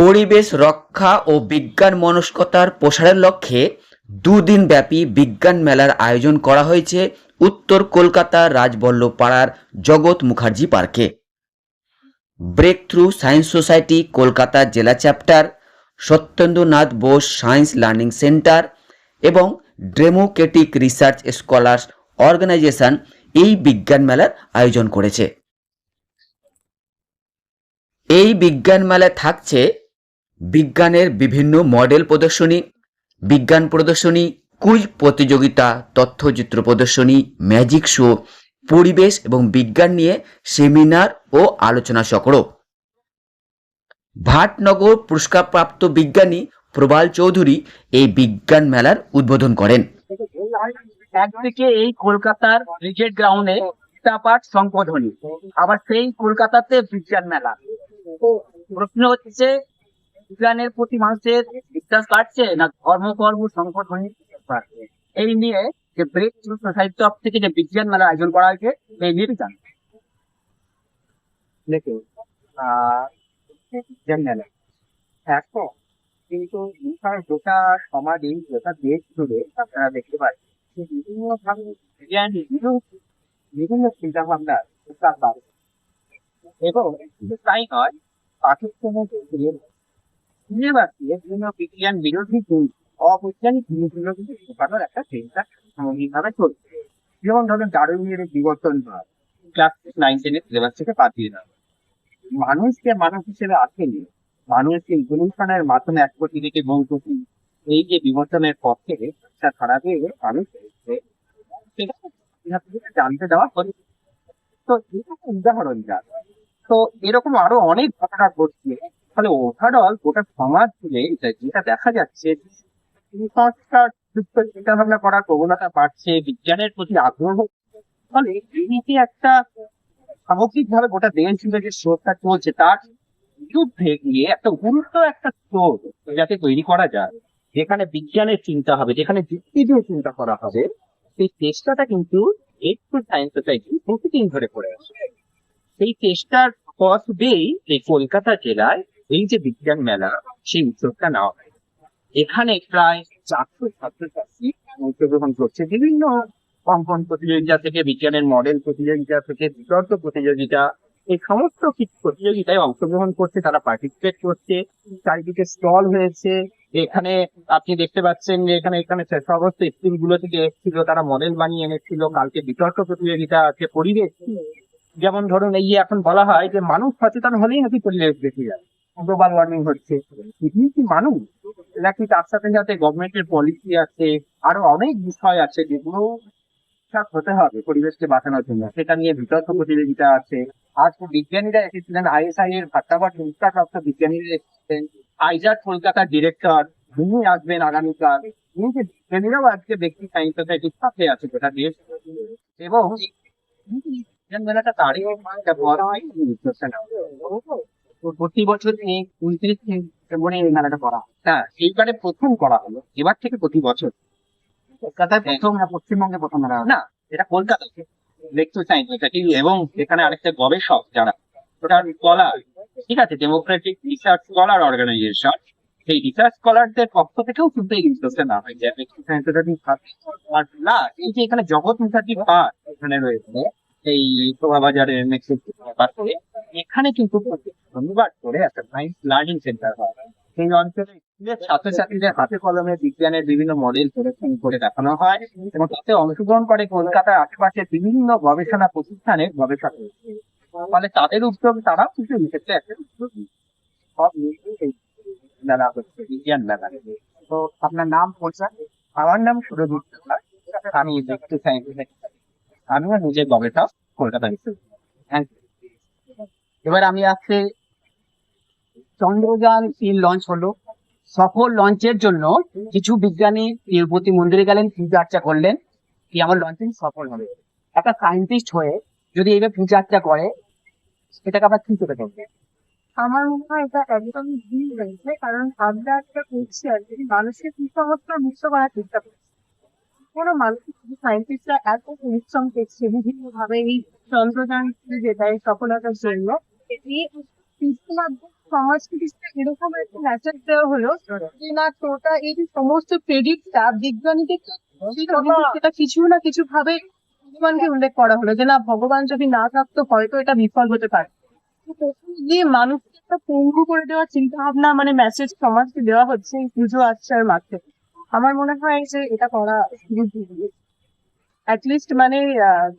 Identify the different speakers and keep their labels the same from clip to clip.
Speaker 1: পরিবেশ রক্ষা ও বিজ্ঞান মনস্কতার প্রসারের লক্ষ্যে দুদিন ব্যাপী বিজ্ঞান মেলার আয়োজন করা হয়েছে উত্তর কলকাতার রাজবল্লভ পাড়ার জগৎ মুখার্জি পার্কে। Break through science society Kolkata জেলা chapter, Satyendranath Bose science learning centre এবং ডেমোক্রেটিক রিসার্চ স্কলার্স অর্গানাইজেশন এই বিজ্ঞান মেলার আয়োজন করেছে। এই বিজ্ঞান মেলায় থাকছে বিজ্ঞানের বিভিন্ন মডেল প্রদর্শনী, বিজ্ঞান প্রদর্শনী, কুইজ প্রতিযোগিতা, তথ্যচিত্র প্রদর্শনী, ম্যাজিক শো, পরিবেশ এবং বিজ্ঞান নিয়ে সেমিনার ও আলোচনা চক্র ভাটনগর পুরস্কারপ্রাপ্ত বিজ্ঞানী প্রবাল চৌধুরী এই বিজ্ঞান মেলার উদ্বোধন করেন।
Speaker 2: একদিকে এই কলকাতার ক্রিকেট গ্রাউন্ডে পাঠ সংশোধনী আবার সেই কলকাতাতে বিজ্ঞান মেলা। প্রশ্ন হচ্ছে বিজ্ঞানের প্রতি মানুষের বিশ্বাস বাড়ছে না ধর্ম, কর্ম সংশোধনী বাড়ছে? এই নিয়ে যে ব্রেক থেকে যে বিজ্ঞান মেলা আয়োজন করা হয়েছে এই নিয়ে দেখুন বিজ্ঞান এখন কিন্তু গোটা সমাজে দেশ জুড়ে আপনারা দেখতে পাচ্ছেন বিভিন্ন ভাবে বিজ্ঞান, বিভিন্ন চিন্তা ভাবনা এবং তাই নয় পাকিস্তানের ইউনিভার্সিটি বিভিন্ন বিজ্ঞান বিরোধী বই, অবৈজ্ঞানিক জিনিসগুলো কিন্তু শেখানোর একটা চিন্তা সামগ্রিকভাবে চলছে। যেমন ধরুন ডারউইনের বিবর্তন হয় ক্লাস নাইন টেনের সিলেবাস থেকে বাদ দিয়ে দেওয়া। মানুষকে মানুষ হিসেবে আসেনি। মানুষকে ইভলিউশনের মাধ্যমে এক কোটি থেকে বহু কোটি এই যে বিবর্তনের পথ থেকে তা ছড়াবে মানুষ জানতে দেওয়া হচ্ছে তো এটা উদাহরণ যা তো এরকম আরও অনেক ঘটনা ঘটছে। ফলে ওভারঅল গোটা সমাজ জুড়ে এটা- যেটা দেখা যাচ্ছে চিন্তা ভাবনা করার প্রবণতা বাড়ছে, বিজ্ঞানের প্রতি আগ্রহ ফলে যে একটা সামগ্রিকভাবে গোটা দেশ জুড়ে যে স্রোতটা চলছে, তার বিরুদ্ধে গিয়ে একটা উল্টো একটা স্রোত যাতে তৈরি করা যায়, যেখানে বিজ্ঞানের চিন্তা হবে, যেখানে যুক্তি দিয়ে চিন্তা করা হবে, সেই চেষ্টাটা কিন্তু একটু সায়েন্স সোসাইটি প্রতিদিন ধরে করে আসে। সেই চেষ্টার পথ দিয়েই এই কলকাতা জেলায় এই যে বিজ্ঞান মেলা, সেই উদ্যোগটা নেওয়া হয় এখানে প্রায় চারশো ছাত্রছাত্রী অংশগ্রহণ করছে। বিভিন্ন অঙ্কন প্রতিযোগিতা থেকে, বিজ্ঞানের মডেল প্রতিযোগিতা থেকে, বিতর্ক প্রতিযোগিতা, এই সমস্ত কিছু প্রতিযোগিতায় অংশগ্রহণ করছে, তারা পার্টিসিপেট করছে। চারিদিকে স্টল হয়েছে। এখানে আপনি দেখতে পাচ্ছেন যে এখানে এখানে সমস্ত স্কুলগুলো থেকে এসেছিল, তারা মডেল বানিয়ে এনেছিল। কালকে বিতর্ক প্রতিযোগিতা আছে, পরিবেশ। যেমন ধরুন, এই এখন বলা হয় যে মানুষ সচেতন হলেই নাকি পরিবেশ বেঁচে যায় গ্লোবাল ওয়ার্মিং হচ্ছে। পৃথিবী কি মানুষ? নাকি তার সাথে সাথে গভর্নমেন্টের পলিসি আছে? আরও অনেক বিষয় আছে যেগুলো হতে হবে পরিবেশকে বাঁচানোর জন্য। সেটা নিয়ে বিতর্ক প্রতিযোগিতা আছে। আজকে বিজ্ঞানীরা এসেছিলেন আইএসআই এর ভাট্টাবার পুরস্কারপ্রাপ্ত বিজ্ঞানীরা এসেছিলেন। আইজার কলকাতার ডিরেক্টর তিনি আসবেন আগামীকাল। যে বিজ্ঞানীরাও আজকে ব্যক্তি সায়েন্স সোসাইটির সাথে আছে গোটা দেশ। এবং মেলাটা তারই একটা বড় প্রতি বছর এই উনত্রিশ ফেব্রুয়ারি এই মেলাটা করা হয়। হ্যাঁ এইবারে প্রথম করা হলো এবার থেকে প্রতি বছর। কলকাতায় প্রথম না পশ্চিমবঙ্গে প্রথম মেলা না এটা কলকাতাতে এটা এবং এখানে আরেকটা গবেষক যারা ওটা স্কলার ঠিক আছে ডেমোক্রেটিক রিসার্চ স্কলার অর্গানাইজেশন সেই রিসার্চ স্কলারদের পক্ষ থেকেও কিন্তু এই রিসার্চটা না হয়। আর না এই যে এখানে জগৎ মুখার্জি পার্ক এখানে রয়েছে এই শোভাবাজারের নেক্সট পাশে এখানে কিন্তু শনিবার করে একটা সায়েন্স লার্নিং সেন্টার হয়। সেই অঞ্চলে ছাত্রছাত্রীদের হাতে কলমে বিজ্ঞানের বিভিন্ন মডেল প্রদর্শন করে দেখানো হয় এবং তাতে অংশগ্রহণ করে কলকাতার আশেপাশে বিভিন্ন গবেষণা প্রতিষ্ঠানের গবেষক। ফলে তাদের উদ্যোগ তারাও কিছু ক্ষেত্রে। সব মেলা হচ্ছে, বিজ্ঞান মেলা। তো আপনার নাম পরিচয় আমার নাম সুরজিৎ আমি দেখতে চাই আমিও নিজে গবেষক কলকাতা বিশ্ববিদ্যালয় এবার আমি আজকে চন্দ্রযান তিন লঞ্চ হলো। সফল লঞ্চের জন্য কিছু বিজ্ঞানী তিরুপতি মন্দিরে গেলেন পূজা আর্চা করলেন কি আমার লঞ্চিং সফল হবে। একটা সায়েন্টিস্ট হয়ে যদি এইভাবে পূজা আর্চা করে এটাকে আবার কি করে করবে?
Speaker 3: আমার মনে হয় এটা একদম ভুল হয়েছে কারণ আমরা একটা করছি আর কি মানুষের কুসংস্কার মুক্ত করার চেষ্টা করছি। কোনো মানসিক সায়েন্টিস্টরা এত পরিশ্রম করছে বিভিন্ন ভাবে এই চন্দ্রযান যেটা, এই সফলতার জন্য। এরকম একটা মেসেজ দেওয়া হলো যে না এই যে সমস্ত সেটা কিছু না কিছু ভাবে করা হলো যে না, ভগবান যদি না থাকতো হয়তো এটা বিফল হতে পারে। গিয়ে মানুষকে একটা পঙ্গু করে দেওয়ার চিন্তা ভাবনা মানে মেসেজ সমাজকে দেওয়া হচ্ছে এই পুজো আর্চার মাধ্যমে। আমার মনে হয় যে এটা করা অ্যাটলিস্ট মানে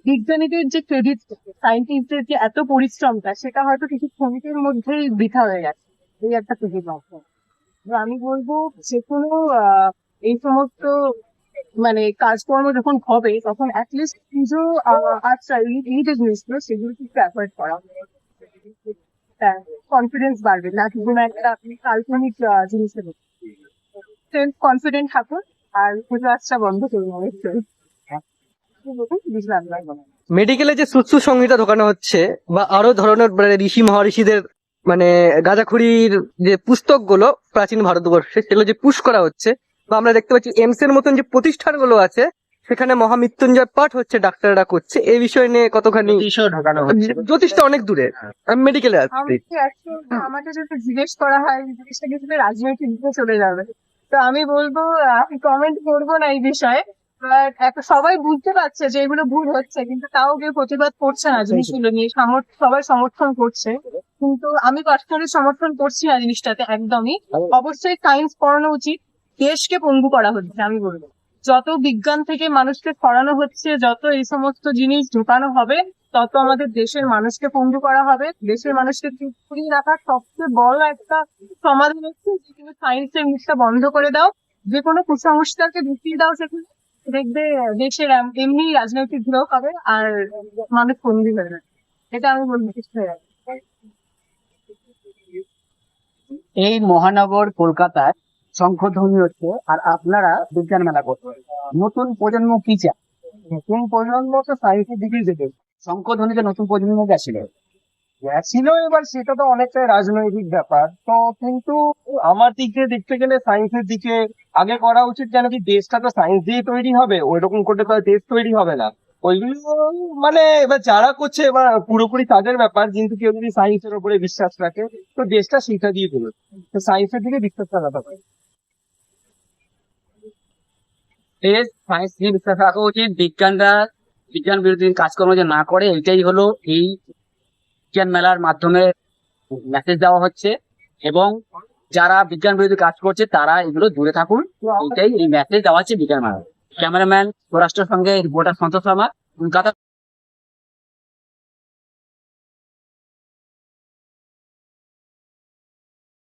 Speaker 3: বিজ্ঞানীদের যে ক্রেডিট সায়েন্টিস্টদের যে এত পরিশ্রমটা, সেটা হয়তো কিছু ক্ষণিকের মধ্যেই বৃথা হয়ে গেছে। এই একটা ক্রেডিট তো আমি বলব, যে কোনো এই সমস্ত মানে কাজকর্ম যখন হবে, তখন অ্যাটলিস্ট পুজো আচ্ছা যে জিনিসগুলো, সেগুলো একটু অ্যাভয়েড করা কনফিডেন্স বাড়বে। না কি কোনো একটা কাল্পনিক জিনিসের সেলফ কনফিডেন্ট থাকুন আর পুজো আচ্ছা বন্ধ করুন অবশ্যই
Speaker 4: মেডিকেলে যে সুসু সংহিতা ঢোকানো হচ্ছে বা আরও ধরনের মানে ঋষি মহারিষিদের মানে গাঁজাখুরির যে পুস্তকগুলো প্রাচীন ভারতবর্ষে সেগুলো যে পুশ করা হচ্ছে বা আমরা দেখতে পাচ্ছি এমস এর মতন যে প্রতিষ্ঠানগুলো আছে সেখানে মহামৃত্যুঞ্জয় পাঠ হচ্ছে ডাক্তাররা করছে। এই বিষয় নিয়ে কতখানি জ্যোতিষটা অনেক দূরে। আমি মেডিকেলে আসছি
Speaker 3: আমাকে যদি জিজ্ঞেস করা হয় জিনিসটা কিন্তু রাজনৈতিক দিকে চলে যাবে? তো আমি বলব আমি কমেন্ট করব না এই বিষয়ে বাট সবাই বুঝতে পারছে যে এগুলো ভুল হচ্ছে কিন্তু তাও কেউ প্রতিবাদ করছে না জিনিসগুলো নিয়ে। সবাই সমর্থন করছে। কিন্তু আমি পার্সোনালি সমর্থন করছি না জিনিসটাতে একদমই। অবশ্যই সায়েন্স পড়ানো উচিত দেশকে পঙ্গু করা হচ্ছে আমি বলব। যত বিজ্ঞান থেকে মানুষকে সরানো হচ্ছে যত এই সমস্ত জিনিস ঢোকানো হবে তত আমাদের দেশের মানুষকে পঙ্গু করা হবে। দেশের মানুষকে চুপ করিয়ে রাখার সবচেয়ে বড় একটা সমাধান হচ্ছে যে তুমি সায়েন্সের মুখটা বন্ধ করে দাও। যে কোনো কুসংস্কারকে ঢুকিয়ে দাও সেখানে। দেখবে দেশের এমনি রাজনৈতিক গ্রহ হবে আর মানুষ বন্দি হয়ে যাবে। এটা আমি বলব কিছু হয়ে যাবে।
Speaker 2: এই মহানগর কলকাতার শঙ্খধ্বনি হচ্ছে আর আপনারা বিজ্ঞান মেলা করছেন। নতুন প্রজন্ম কি চায়? নতুন প্রজন্ম তো সায়েন্সের দিকেই যেতে শঙ্খধ্বনিতে নতুন প্রজন্ম গেছিল।
Speaker 5: ছিল এবার সেটা তো অনেকটাই রাজনৈতিক ব্যাপার। তো কিন্তু আমার দিক দিয়ে দেখতে গেলে সায়েন্সের দিকে আগে করা উচিত যেন কি দেশটা তো সায়েন্স দিয়ে তৈরি হবে ওই রকম করলে তো দেশ তৈরি হবে না। ওইগুলো মানে এবার যারা করছে এবার পুরোপুরি তাদের ব্যাপার, কিন্তু কেউ যদি সায়েন্সের উপরে বিশ্বাস রাখে, তো দেশটা সেটা দিয়ে দেবে। তো সায়েন্সের দিকে বিশ্বাস রাখা হবে
Speaker 2: সায়েন্স নিয়ে বিশ্বাস রাখা উচিত। বিজ্ঞানরা বিজ্ঞান বিরোধী কাজকর্ম যে না করে, এটাই হলো এই বিজ্ঞান মেলার মাধ্যমে মেসেজ দেওয়া হচ্ছে এবং যারা বিজ্ঞান বিরোধী কাজ করছে, তারা এগুলো দূরে থাকুন। এটাই এই মেসেজ দেওয়া হচ্ছে বিজ্ঞান মেলা ক্যামেরাম্যান স্বরাষ্ট্রের সঙ্গে রিপোর্টার সন্তোষ শর্মা, কলকাতা